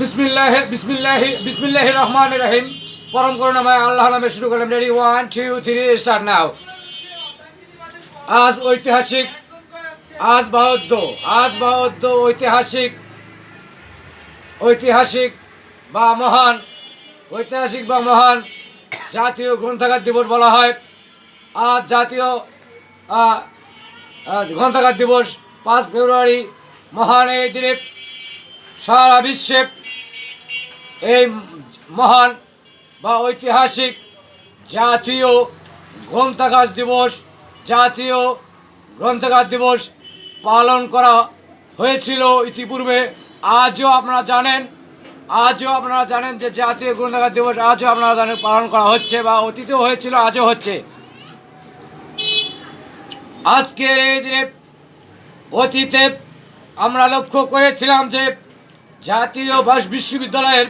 বিসমিল্লাহ বিসমিল্লাহ বিসমিল্লাহ রহমান রহিম। পরম করুণাময় আল্লাহ নামে শুরু করলাম। Ready one two three start now আজ ঐতিহাসিক, আজ বাহদ্য আজ বাহদ্য ঐতিহাসিক ঐতিহাসিক বা মহান, ঐতিহাসিক বা মহান জাতীয় গ্রন্থাগার দিবস বলা হয়। আজ জাতীয় গ্রন্থাগার দিবস, পাঁচ ফেব্রুয়ারি, মহান এই দিনে সারা বিশ্বে এই মহান বা ঐতিহাসিক জাতীয় গ্রন্থাগার দিবস, জাতীয় গ্রন্থাগার দিবস পালন করা হয়েছিল ইতিপূর্বে। আজও আপনারা জানেন, আজও আপনারা জানেন যে জাতীয় গ্রন্থাগার দিবস আজও আপনারা জানেন পালন করা হচ্ছে বা অতীতেও হয়েছিল, আজও হচ্ছে। আজকের এই দিনে অতীতে আমরা লক্ষ্য করেছিলাম যে জাতীয় ভাষ বিশ্ববিদ্যালয়ের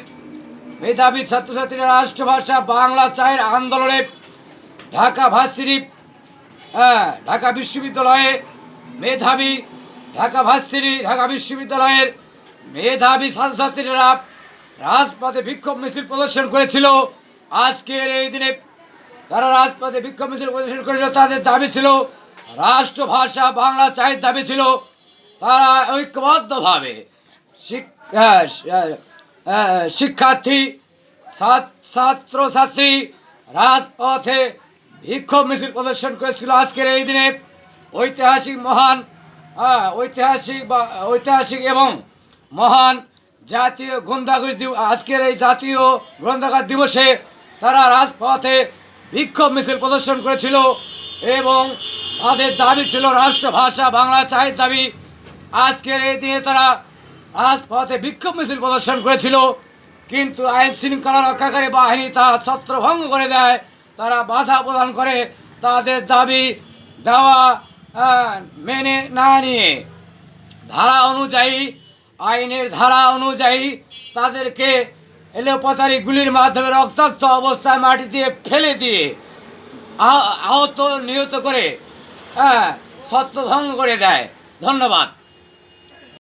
মেধাবী ছাত্রছাত্রীরা রাষ্ট্রভাষা, বাংলা, চায়ের আন্দোলনে ঢাকা ভার্সিটি হ্যাঁ ঢাকা বিশ্ববিদ্যালয়ে মেধাবী, ঢাকা ভার্সিটি, ঢাকা বিশ্ববিদ্যালয়ের মেধাবী ছাত্রছাত্রীরা রাজপথে বিক্ষোভ মিছিল প্রদর্শন করেছিল। আজকের এই দিনে তারা রাজপথে বিক্ষোভ মিছিল প্রদর্শন করেছিল, তাদের দাবি ছিল, রাষ্ট্রভাষা, বাংলা, চায়ের দাবি ছিল, তারা ঐক্যবদ্ধভাবে শিক্ষার্থী ছাত- ছাত্রছাত্রী রাজপথে বিক্ষোভ মিছিল প্রদর্শন করেছিল আজকের এই দিনে ঐতিহাসিক মহান হ্যাঁ, ঐতিহাসিক বা ঐতিহাসিক এবং মহান জাতীয় গ্রন্থাগার দিবস আজকের এই জাতীয় গ্রন্থাগার দিবসে তারা রাজপথে বিক্ষোভ মিছিল প্রদর্শন করেছিল এবং তাদের দাবি ছিল রাষ্ট্রভাষা বাংলা চায়ের দাবি। আজকের এই দিনে তারা রাজপথে বিক্ষোভ মিছিল প্রদর্শন করেছিল, কিন্তু আইন শৃঙ্খলা রক্ষাকারী বাহিনী তা ছত্রভঙ্গ করে দেয়। তারা বাধা প্রদান করে তাদের দাবি দেওয়া মেনে না নিয়ে। ধারা অনুযায়ী, আইনের ধারা অনুযায়ী তাদেরকে এলোপাতারি গুলির মাধ্যমে রক্তাক্ত অবস্থায় মাটি দিয়ে ফেলে দিয়ে আহত, নিহত করে হ্যাঁ ছত্রভঙ্গ করে দেয়। ধন্যবাদ।